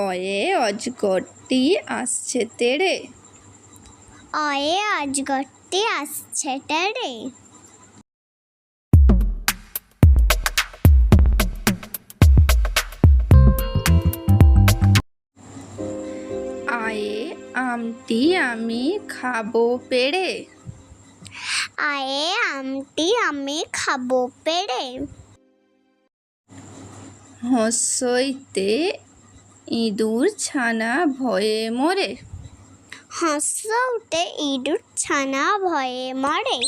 অয়ে অজগরটি আসছে তেড়ে অয়ে অজগরটি আসছে টেরে আয়ে আমটি আমি খাব পেড়ে আয়ে আমটি আমি খাব পেরে। হসইতে ইঁদুর ছানা ভয়ে মরে। হাঁস উঠে ইঁদুর ছানা ভয়ে মরে।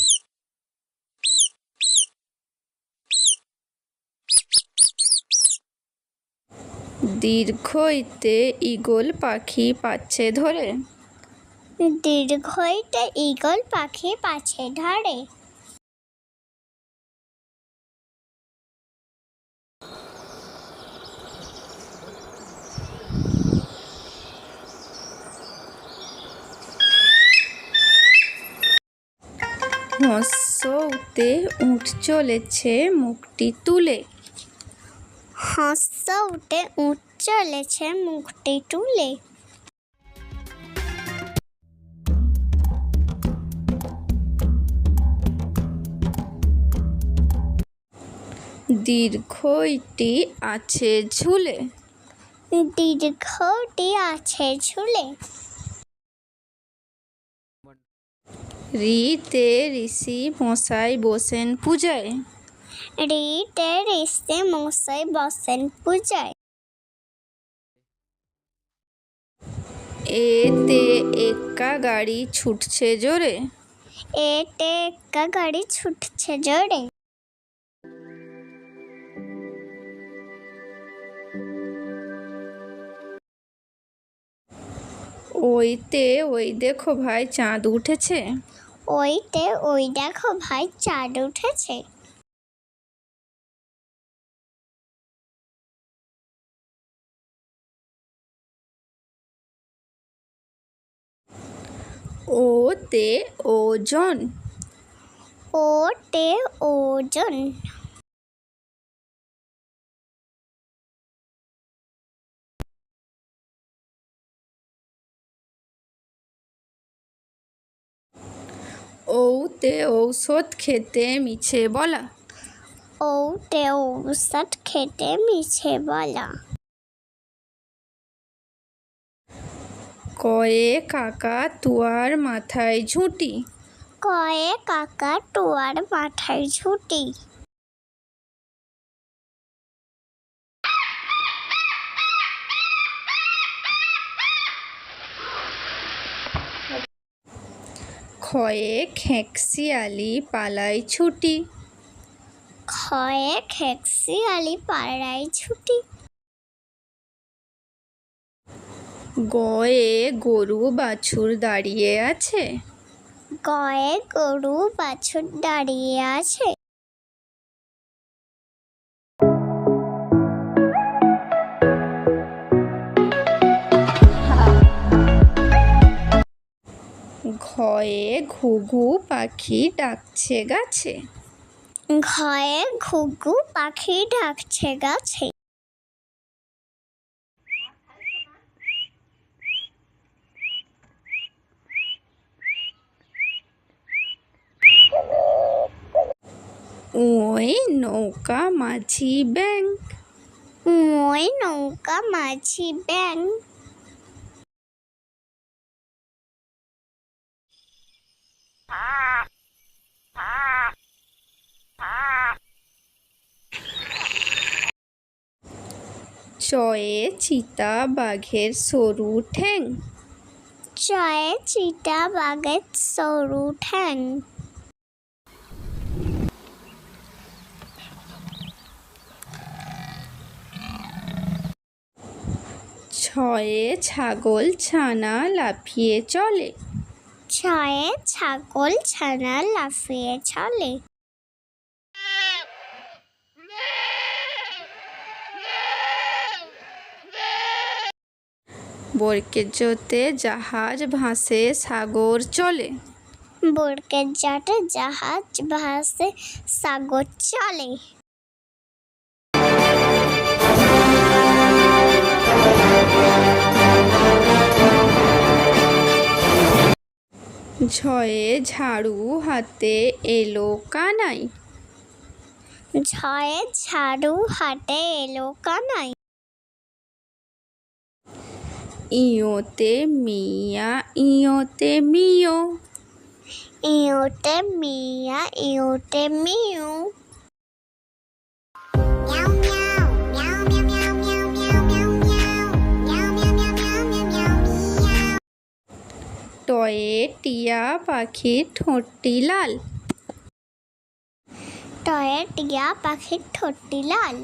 দীর্ঘইতে ঈগল পাখি পাচ্ছে ধরে। দীর্ঘইতে ঈগল পাখি পাছে ধরে। হসউতে উঠ চলেছে মুখটি তুলে। হাঁস উঠে উঠ চলেছে মুখটি তুলে। দীর্ঘইটি আছে ঝুলে। দীর্ঘটি আছে ঝুলে। রিতে ঋষি মশাই বসেন পূজায়। রিতে ঋষি মশাই বসেন পূজায়। এতে একা গাড়ি ছুটছে জোরে। এতে একটা গাড়ি ছুটছে জোরে। ওইতে ওই দেখো ভাই চাঁদ উঠেছে। ওইতে ওই দেখো ভাই চাঁদ উঠেছে। ও তে ওজন। ও তে ওজন। ওতে ঔষধ খেতে মিছে বলা। ওতে ঔষধ খেতে মিছে বলা। কয়ে কাকা তুয়ার মাথায় ঝুঁটি। কয়ে কাকা টুয়ার মাথায় ঝুটি। ক্ষয়ে খেঁকশিয়ালি পালাই ছুটি। খয়ে খেকসি আলি পাড়ায় ছুটি। গয়ে গরু বাছুর দাঁড়িয়ে আছে? গয়ে গরু বাছুর দাঁড়িয়ে আছে। ঘয়ে ঘুঘু পাখি ডাকছে গাছে। ঘয়ে ঘুঘু পাখি ডাকছে গাছে। ওই নৌকা মাঝি ব্যাং মই নৌকা মাঝি ব্যাং চয়ে চিতা বাঘের সরু ঠ্যাং। চয়ে চিতা বাঘের সরু ঠ্যাং। ছয়ে ছাগল ছানা লাফিয়ে চলে। ছয়ে ছাগল ছানা লাফিয়ে চলে। জোতে জাহাজ ভাসে সাগর চলে। বরকে জাটে জাহাজ ভাসে সাগর চলে। ঝয়ে ঝাড়ু হাতে এলো কানাই ঝয়ে ঝাড়ু হাটে এলো কানাই ইয়োতে মিয়া ইয়োতে মিও ইয়োতে মিয়া ইয়োতে মিউ টয়ে টিয়া পাখির ঠোঁটটি লাল টয়ে টিয়া পাখির ঠোঁটটি লাল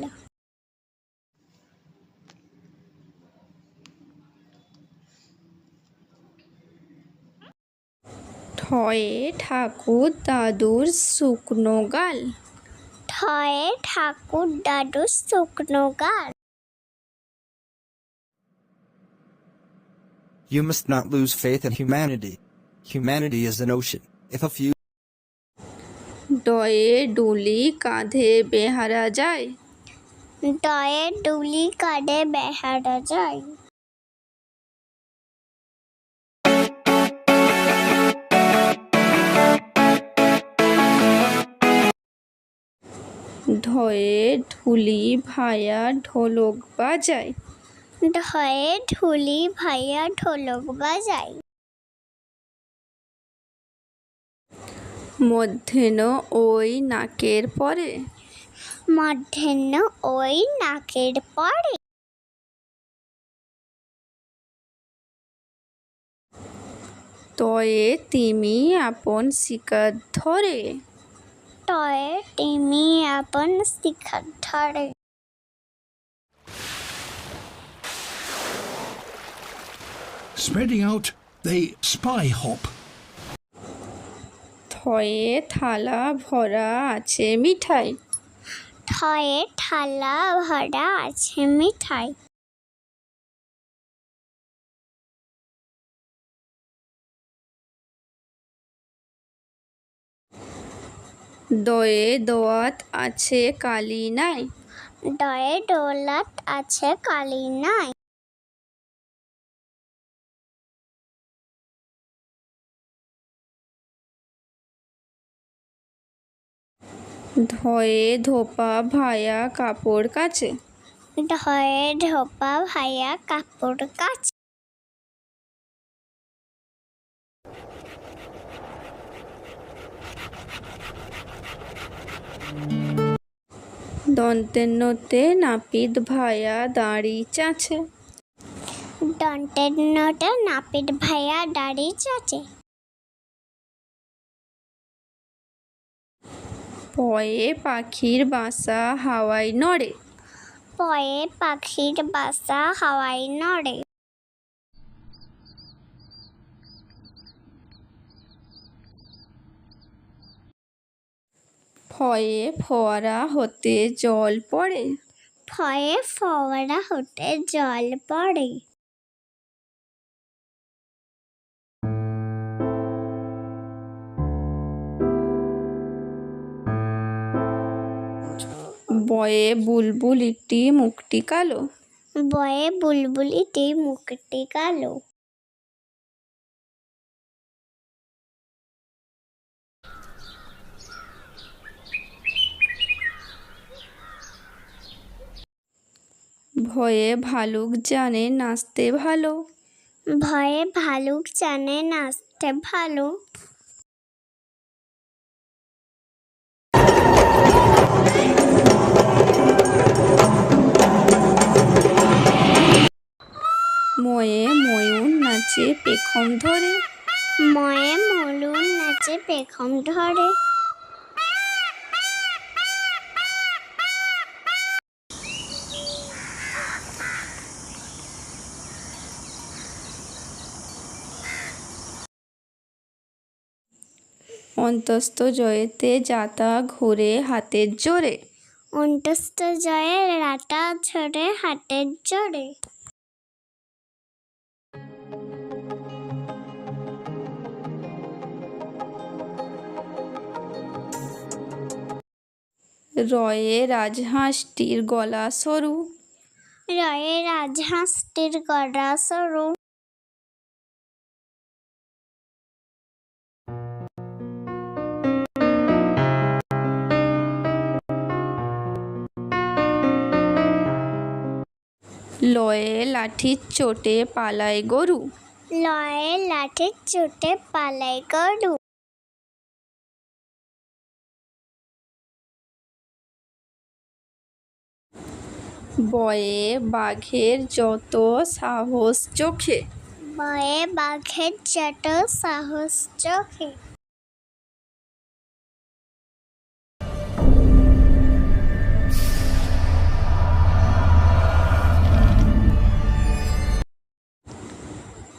ঠয়ে ঠাকুর দাদুর শুকনো গাল ঠয়ে ঠাকুর দাদু শুকনো গাল You must not lose faith in humanity. Humanity is an ocean. If a few ডয়ে ডুলি কাঁধে বেহারা যায় ডয়ে ডুলি কাটে বেহারা যায় ঢয়ে ঢুলি ভায়া ঢোলক বাজায়। ঢয়ে ঢুলি ভাইয়া ঢোলক বাজায়। মধ্যাহ্ন ওই নাকের পরে। মধ্যাহ্ন ওই নাকের পরে। তয়ে তিমি আপন শিকার ধরে। টয়ে টিমি আপন শিখার ধরে। Spreading out, they spy hop. থয়ে থালা ভরা আছে মিঠাই। ঠয়ে থালা ভরা আছে মিঠাই। দয়ে দোয়াত আছে কালি নাই? ডয়ে ডোলাত আছে কালি নাই। ধয়ে ধোপা ভায়া কাপড় কাচে ঢয়ে ঢোপা ভাইয়া কাপড় কাচ দন্তেন্নতে নাপিত ভায়া দাড়ি চাচে। দন্তের নোটে নাপিত ভাইয়া দাড়ি চাচে। পয়ে পাখির বাসা হাওয়ায় নড়ে। পয়ে পাখির বাসা হাওয়ায় নড়ে। ফয়ে ফোয়ারা হতে জল পড়ে। ফয়ে ফোয়ারা হতে জল পড়ে। বয়ে বুলবুল একটি মুখটি কালো। বয়ে বুলবুলিটি মুখটি কালো। ভয়ে ভালুক জানে নাচতে ভালো। ভয়ে ভালুক জানে নাচতে ভালো। ময়ে ময়ূর নাচে পেখম ধরে। ময়ে মলুন নাচে পেখম ধরে। অন্তস্থ জয়েতে যাতা ঘোরে হাতের জোরে। অন্তস্থ জয়ে রাটা ঝরে হাটের জোরে। রয়ে রাজহাঁসটির গলা সরু। রয়ে রাজহাঁসটির গলা সরু। লয়ে লাঠির চোটে পালায় গরু। লয়ে লাঠির চোটে পালাই গরু। বয়ে বাঘের যত সাহস চোখে। বয়ে বাঘের যত সাহস চোখে।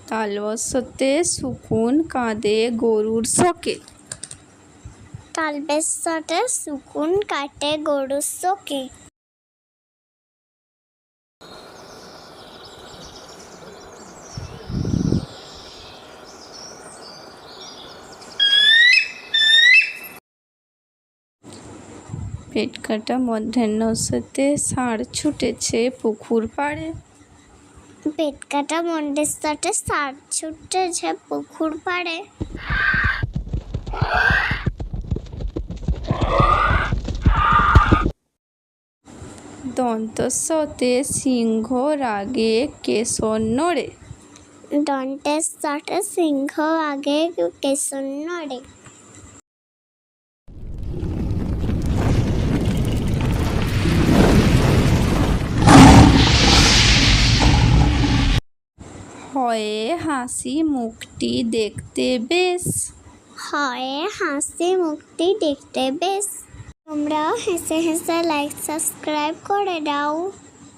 তালবসতে শুকুন কাঁদে গরুর শোকে। তালবেশতে শুকুন কাটে গরুর চোখে পেট কাটা মধ্যাহ্নসতে ষাঁড় ছুটেছে পুকুর পাড়ে। পেট কাটা মন্দির সাথে সার ছুটেছে পুকুর পাড়ে। দন্তস্বতে সিংহ রাগে কেশর নড়ে দন্তের সাথে সিংহ আগে কেশর নড়ে হয়ে হাসি মুখটি দেখতে বেশ। হয়ে হাসি মুখটি দেখতে বেশ। তোমরা হেসে হেসে লাইক সাবস্ক্রাইব করে দাও।